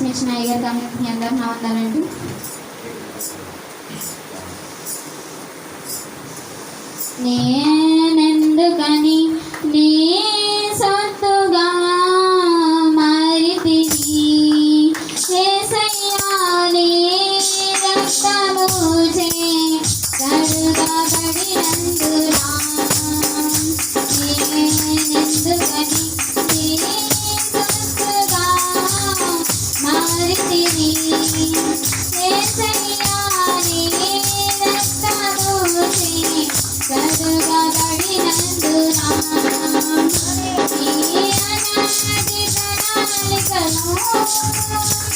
అవకాశం ఇచ్చిన అయ్యగారు కాబట్టి మీ అందరూ నా వందాలండి నేనెందుకని? నీ Música